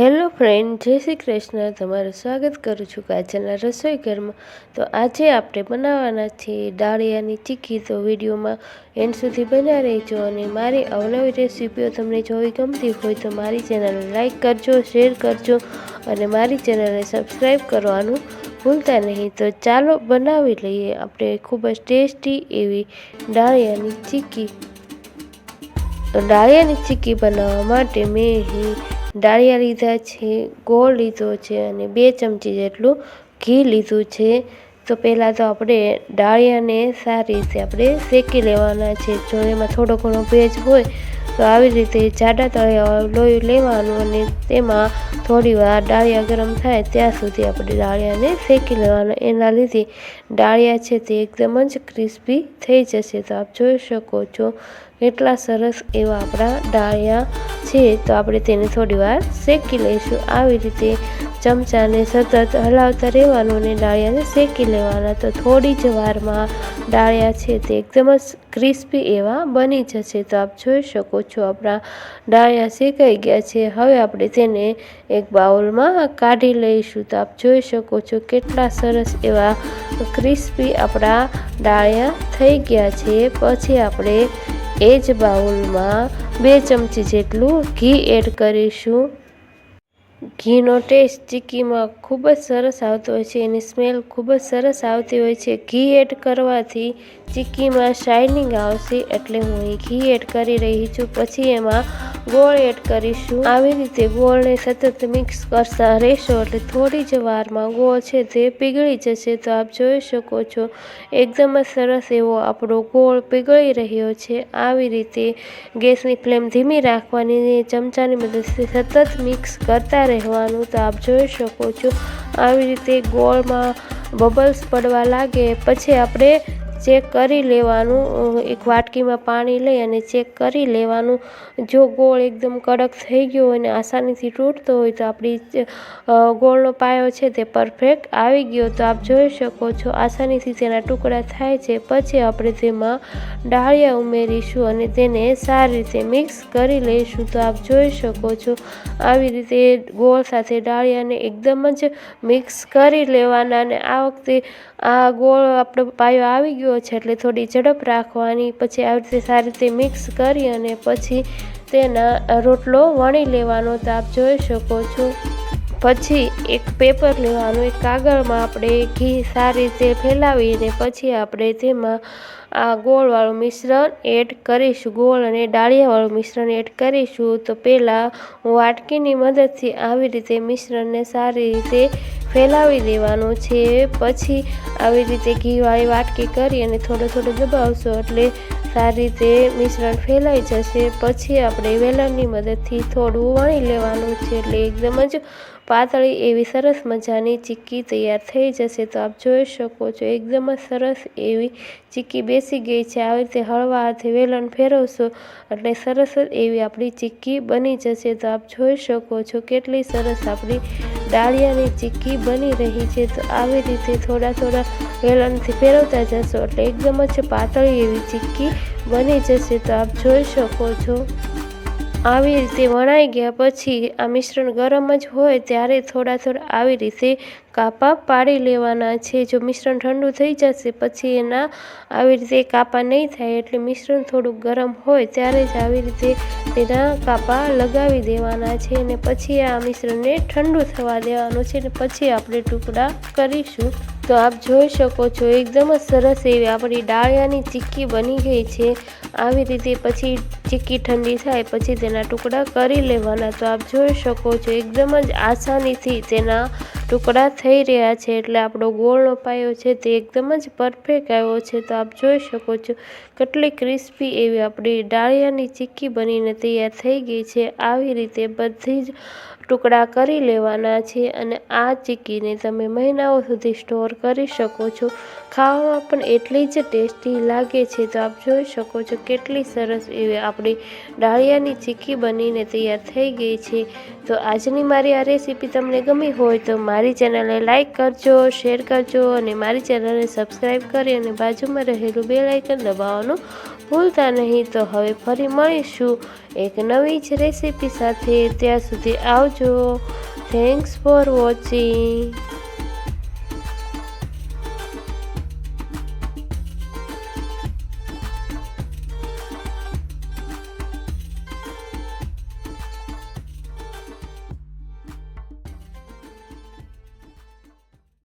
Hello friend, જય શ્રી કૃષ્ણ. તમારું સ્વાગત કરું છું કાચના રસોઈ ઘરમાં. તો આજે આપણે બનાવવાના છીએ ડાળિયાની ચીકી તો વિડીયોમાં એન્ડ સુધી બન્યા રહેજો અને મારી અવનવી રેસીપીઓ તમને જોવી ગમતી હોય તો મારી ચેનલને લાઈક કરજો, શેર કરજો અને મારી ચેનલને સબસ્ક્રાઈબ કરવાનું ભૂલતા નહીં. તો ચાલો બનાવી લઈએ આપણે ખૂબ જ ટેસ્ટી એવી ડાળિયાની ચીકી. ડાળિયાની ચીક્કી બનાવવા માટે મેં અહીં ડાળિયા લીધા છે, ગોળ લીધો છે અને બે ચમચી જેટલું ઘી લીધું છે. તો પહેલાં તો આપણે ડાળિયાને સારી રીતે આપણે શેકી લેવાના છે. જો એમાં થોડો ઘણો ભેજ હોય, તો આવી રીતે જાડા તળિયા લોહી લેવાનું અને તેમાં થોડી વાર ડાળિયા ગરમ થાય ત્યાં સુધી આપણે ડાળિયાને શેકી લેવાના. એના લીધે ડાળિયા છે તે એકદમ જ ક્રિસ્પી થઈ જશે. તો આપ જોઈ શકો છો કેટલા સરસ એવા આપણા ડાળિયા છે. તો આપણે તેને થોડી વાર શેકી લઈશું. આવી રીતે ચમચાને સતત હલાવતા રહેવાનું અને ડાળિયાને શેકી લેવાના. તો થોડી જ વારમાં ડાળિયા છે તે એકદમ જ ક્રિસ્પી એવા બની જશે. તો આપ જોઈ શકો છો આપણા ડાળિયા શેકાઈ ગયા છે. હવે આપણે તેને એક બાઉલમાં કાઢી લઈશું. તો આપ જોઈ શકો છો કેટલા સરસ એવા ક્રિસ્પી આપણા ડાળિયા થઈ ગયા છે. પછી આપણે એ જ બાઉલમાં બે ચમચી જેટલું ઘી એડ કરીશું. ઘીનો ટેસ્ટ ચીક્કીમાં ખૂબ જ સરસ આવતો હોય છે, એની સ્મેલ ખૂબ જ સરસ આવતી હોય છે. ઘી એડ કરવાથી ચીક્કીમાં શાઇનિંગ આવશે એટલે હું અહીં ઘી એડ કરી રહી છું. પછી એમાં ગોળ એડ કરીશું. આવી રીતે ગોળને સતત મિક્સ કરતા રહેશો એટલે થોડી જ વારમાં ગોળ છે તે પીગળી જશે. તો આપ જોઈ શકો છો, એકદમ જ સરસ એવો આપણો ગોળ પીગળી રહ્યો છે. આવી રીતે ગેસની ફ્લેમ ધીમી રાખવાની ચમચાની મદદથી સતત મિક્સ કરતા રહેવાનું તો આપ જોઈ શકો છો. આવી રીતે ગોળમાં બબલ્સ પડવા લાગે. પછી આપણે ચેક કરી લેવાનું એક વાટકીમાં પાણી લઈ અને ચેક કરી લેવાનું. જો ગોળ એકદમ કડક થઈ ગયો હોય અને આસાનીથી તૂટતો હોય તો આપણી ગોળનો પાયો છે તે પરફેક્ટ આવી ગયો. તો આપ જોઈ શકો છો આસાનીથી તેના ટુકડા થાય છે. પછી આપણે તેમાં ડાળિયા ઉમેરીશું અને તેને સારી રીતે મિક્સ કરી લઈશું. તો આપ જોઈ શકો છો આવી રીતે ગોળ સાથે ડાળિયાને એકદમ જ મિક્સ કરી લેવાના અને આ વખતે આ ગોળ આપણો પાયો આવી ગયો છે એટલે થોડી ઝડપ રાખવાની. પછી આવી રીતે સારી રીતે મિક્સ કરી અને પછી તેના રોટલો વણી લેવાનો તો આપ જોઈ શકો છો. પછી એક પેપર લેવાનું, એક કાગળમાં આપણે ઘી સારી રીતે ફેલાવીને પછી આપણે તેમાં આ ગોળવાળું મિશ્રણ એડ કરીશું. ગોળ અને ડાળિયાવાળું મિશ્રણ એડ કરીશું. તો પહેલાં હું વાટકીની મદદથી આવી રીતે મિશ્રણને સારી રીતે ફેલાવી દેવાનું છે. પછી આવી રીતે ઘીવાળી વાટકી કરી અને થોડો થોડો દબાવશો એટલે સારી રીતે મિશ્રણ ફેલાઈ જશે. પછી આપણે વેલણની મદદથી થોડું વણી લેવાનું છે. એટલે એકદમ જ પાતળી એવી સરસ મજાની ચીક્કી તૈયાર થઈ જશે. તો આપ જોઈ શકો છો, એકદમ જ સરસ એવી ચીક્કી બેસી ગઈ છે. આવી રીતે હળવા હાથે વેલણ ફેરવશો એટલે સરસ એવી આપણી ચીક્કી બની જશે. તો આપ જોઈ શકો છો કેટલી સરસ આપણી ડાળિયાની ચીક્કી બની રહી છે. તો આવી રીતે થોડા થોડા વેલણથી ફેરવતા જશો એટલે એકદમ જ પાતળી એવી ચીક્કી બની જશે તો આપ જોઈ શકો છો. આવી રીતે વણાઈ ગયા પછી આ મિશ્રણ ગરમ જ હોય ત્યારે થોડા થોડા આવી રીતે કાપા પાડી લેવાના છે. જો મિશ્રણ ઠંડુ થઈ જશે પછી એના આવી રીતે કાપા નહીં થાય એટલે મિશ્રણ થોડુંક ગરમ હોય ત્યારે જ આવી રીતે તેના કાપા લગાવી દેવાના છે અને પછી આ મિશ્રણને ઠંડુ થવા દેવાનું છે અને પછી આપણે ટુકડા કરીશું. તો આપ જોઈ શકો છો, એકદમ જ સરસ એવી આપણી ડાળિયાની ચીક્કી બની ગઈ છે. આવી રીતે પછી ચીક્કી ઠંડી થાય પછી તેના ટુકડા કરી લેવાના. તો આપ જોઈ શકો છો, એકદમ જ આસાનીથી તેના ટુકડા થઈ રહ્યા છે એટલે આપણો ગોળનો પાયો છે તે એકદમ જ પરફેક્ટ આવ્યો છે. તો આપ જોઈ શકો છો કેટલી ક્રિસ્પી એવી આપણી ડાળિયાની ચીક્કી બનીને તૈયાર થઈ ગઈ છે. આવી રીતે બધી જ ટુકડા કરી લેવાના છે અને આ ચીક્કીને તમે મહિનાઓ સુધી સ્ટોર કરી શકો છો. ખાવામાં પણ એટલી જ ટેસ્ટી લાગે છે. તો આપ જોઈ શકો છો કેટલી સરસ એવી આપણી ડાળિયાની ચીકી બનીને તૈયાર થઈ ગઈ છે. તો આજની મારી આ રેસીપી તમને ગમી હોય તો મારી ચેનલને લાઇક કરજો, શેર કરજો અને મારી ચેનલને સબસ્ક્રાઈબ કરી અને બાજુમાં રહેલું બે લાઇકન દબાવવાનું ભૂલતા નહીં. તો હવે ફરી મળીશું એક નવી જ રેસીપી સાથે. ત્યાં સુધી આવજો. Thanks for watching